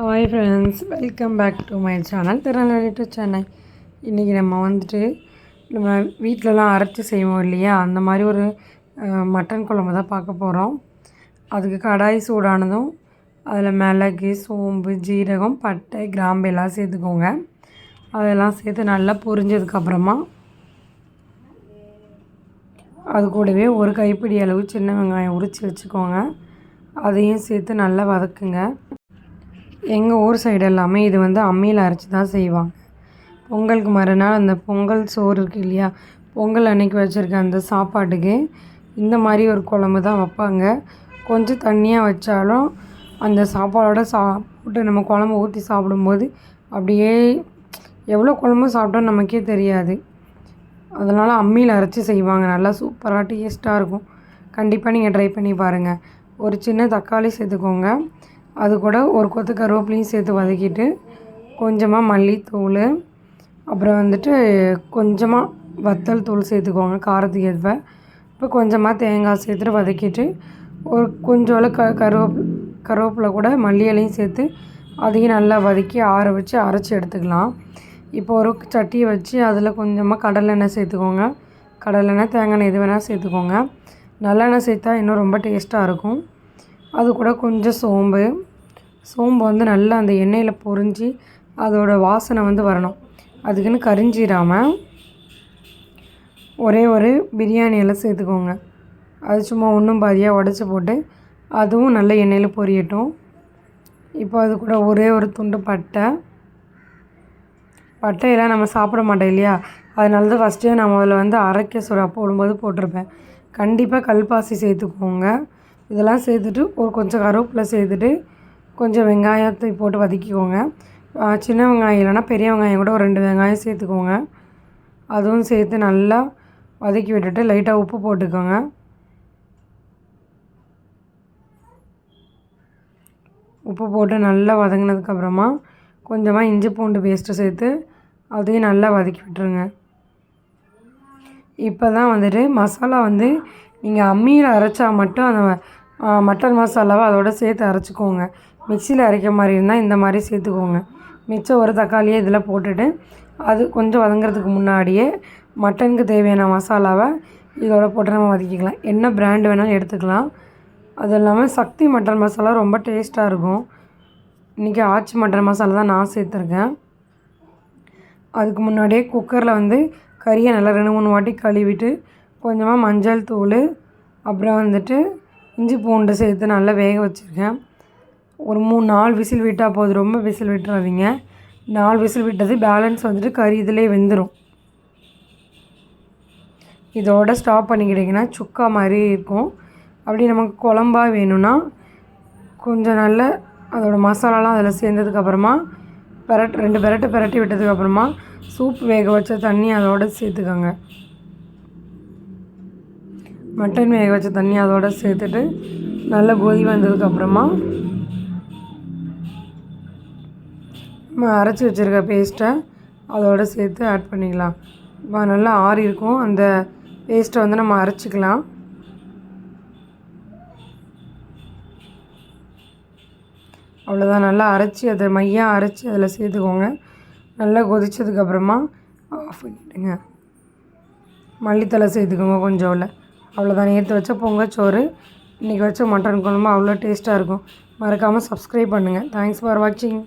Hi friends welcome back to my channel Tirunelveli to Chennai இன்றைக்கி நம்ம வந்துட்டு நம்ம வீட்டிலலாம் அரைச்சி செய்வோம் இல்லையா? அந்த மாதிரி ஒரு மட்டன் குழம்பு தான் பார்க்க போகிறோம் அதுக்கு கடாய் சூடானதும் அதில் மிளகு சோம்பு ஜீரகம் பட்டை கிராம்பு எல்லாம் சேர்த்துக்கோங்க. அதெல்லாம் சேர்த்து நல்லா பொரிஞ்சதுக்கப்புறமா அது கூடவே ஒரு கைப்பிடி அளவு சின்ன வெங்காயம் உரித்து வச்சுக்கோங்க. அதையும் சேர்த்து நல்லா வதக்குங்க. எங்கள் ஊர் சைடு எல்லாமே இது வந்து அம்மியில் அரைச்சி தான் செய்வாங்க. பொங்கலுக்கு மறுநாள் அந்த பொங்கல் சோறு இருக்கு இல்லையா பொங்கல் அன்னைக்கு வச்சுருக்க அந்த சாப்பாட்டுக்கு இந்த மாதிரி ஒரு குழம்பு தான் வைப்பாங்க. கொஞ்சம் தண்ணியாக வச்சாலும் அந்த சாப்பாடோட சா போட்டு நம்ம குழம்பு ஊற்றி சாப்பிடும்போது அப்படியே எவ்வளோ குழம்பு சாப்பிட்டோம் நமக்கே தெரியாது. அதனால் அம்மியில் அரைச்சி செய்வாங்க. நல்லா சூப்பராக டேஸ்ட்டாக இருக்கும். கண்டிப்பாக நீங்கள் ட்ரை பண்ணி பாருங்கள் ஒரு சின்ன தக்காளி சேர்த்துக்கோங்க. அது கூட ஒரு கொத்து கருவேப்பிலையும் சேர்த்து வதக்கிட்டு கொஞ்சமாக மல்லித்தூள் அப்புறம் வந்துட்டு கொஞ்சமாக வத்தல் தூள் சேர்த்துக்கோங்க காரத்துக்கு ஏற்ப. இப்போ கொஞ்சமாக தேங்காய் சேர்த்துட்டு வதக்கிட்டு ஒரு கொஞ்சோளவு க கருவேப் கருவேப்பிலை கூட மல்லி இலையும் சேர்த்து அதையும் நல்லா வதக்கி ஆற வச்சு அரைச்சி எடுத்துக்கலாம். இப்போ ஒரு சட்டியை வச்சு அதில் கொஞ்சமாக கடலெண்ணெய் சேர்த்துக்கோங்க. கடலெண்ணெய் தேங்காய் எண்ணெய் எது வேணால் சேர்த்துக்கோங்க. நல்லெண்ணெய் சேர்த்தா இன்னும் ரொம்ப டேஸ்ட்டாக இருக்கும். அது கூட கொஞ்சம் சோம்பு சோம்பு வந்து நல்லா அந்த எண்ணெயில் பொரிஞ்சு அதோட வாசனை வந்து வரணும். அதுக்குன்னு கரிஞ்சிடாமல் ஒரே ஒரு பிரியாணி எல்லாம் சேர்த்துக்கோங்க. அது சும்மா ஒன்றும் பாதியாக உடச்சி போட்டு அதுவும் நல்ல எண்ணெயில் பொரியட்டும். இப்போ அது கூட ஒரே ஒரு துண்டு பட்டை. பட்டையெல்லாம் நம்ம சாப்பிட மாட்டோம் இல்லையா? அதனால தான் ஃபஸ்ட்டே நான் முதல்ல வந்து அரைக்க சுறா போடும்போது போட்டிருப்பேன். கண்டிப்பாக கல்பாசி சேர்த்துக்கோங்க. இதெல்லாம் சேர்த்துட்டு ஒரு கொஞ்சம் கருவேப்பிலை சேர்த்துட்டு கொஞ்சம் வெங்காயத்தை போட்டு வதக்கிக்கோங்க. சின்ன வெங்காயம் இல்லைன்னா பெரிய வெங்காயம் கூட ஒரு ரெண்டு வெங்காயம் சேர்த்துக்கோங்க. அதுவும் சேர்த்து நல்லா வதக்கி விட்டுட்டு லைட்டாக உப்பு போட்டுக்கோங்க. உப்பு போட்டு நல்லா வதங்கினதுக்கப்புறமா கொஞ்சமாக இஞ்சி பூண்டு பேஸ்ட்டு சேர்த்து அதையும் நல்லா வதக்கி விட்டுருங்க. இப்போ தான் வந்துட்டு மசாலா வந்து நீங்கள் அம்மியில் அரைச்சா மட்டும் அந்த மட்டன் மசாலாவை அதோட சேர்த்து அரைச்சிக்கோங்க. மிக்சியில் அரைக்கிற மாதிரி இருந்தால் இந்த மாதிரி சேர்த்துக்கோங்க. மிச்சம் ஒரு தக்காளியை இதில் போட்டுட்டு அது கொஞ்சம் வதங்குறதுக்கு முன்னாடியே மட்டனுக்கு தேவையான மசாலாவை இதோட போட்டு நம்ம வதக்கிக்கலாம். என்ன பிராண்டு வேணாலும் எடுத்துக்கலாம். அது இல்லாமல் சக்தி மட்டன் மசாலா ரொம்ப டேஸ்ட்டாக இருக்கும். இன்றைக்கி ஆச்சி மட்டன் மசாலா தான் நான் சேர்த்துருக்கேன். அதுக்கு முன்னாடியே குக்கரில் வந்து கறியை நல்லா ரெண்டு மூணு வாட்டி கழுவிட்டு கொஞ்சமாக மஞ்சள் தூள் அப்புறம் வந்துட்டு இஞ்சி பூண்டு சேர்த்து நல்லா வேக வச்சுருக்கேன். ஒரு மூணு நாலு விசில் விட்டால் போதும். ரொம்ப விசில் விட்டுறாதீங்க. நாலு விசில் விட்டது பேலன்ஸ் வந்துட்டு கறி இதிலே வெந்துடும் இதோட ஸ்டாப் பண்ணிக்கிட்டிங்கன்னா சுக்கா மாதிரி இருக்கும். அப்படி நமக்கு குழம்பா வேணும்னா கொஞ்சம் நல்ல அதோட மசாலாலாம் அதில் சேர்ந்ததுக்கப்புறமா பெரட்டு ரெண்டு பெரட்டு பெரட்டி விட்டதுக்கப்புறமா சூப் வேக வச்ச தண்ணி அதோட சேர்த்துக்கோங்க. மட்டன் வேக வச்ச தண்ணி அதோட சேர்த்துட்டு நல்லா கொதி வந்ததுக்கப்புறமா நம்ம அரைச்சி வச்சுருக்க பேஸ்ட்டை அதோட சேர்த்து ஆட் பண்ணிக்கலாம். நல்லா ஆறி இருக்கும். அந்த பேஸ்ட்டை வந்து நம்ம அரைச்சிக்கலாம். அவ்வளோதான் நல்லா அரைச்சி அதை மையாக அரைச்சி அதில் சேர்த்துக்கோங்க. நல்லா கொதிச்சதுக்கப்புறமா ஆஃப் பண்ணிவிடுங்க மல்லித்தலை சேர்த்துக்கோங்க கொஞ்சம் உள்ள. அவ்வளோதான் நேற்று வச்ச பொங்கச்சோறு இன்றைக்கி வச்ச மட்டன் குழம்பு அவ்வளோ டேஸ்ட்டாக இருக்கும். மறக்காமல் சப்ஸ்கிரைப் பண்ணுங்கள் தேங்க்ஸ் ஃபார் வாட்சிங்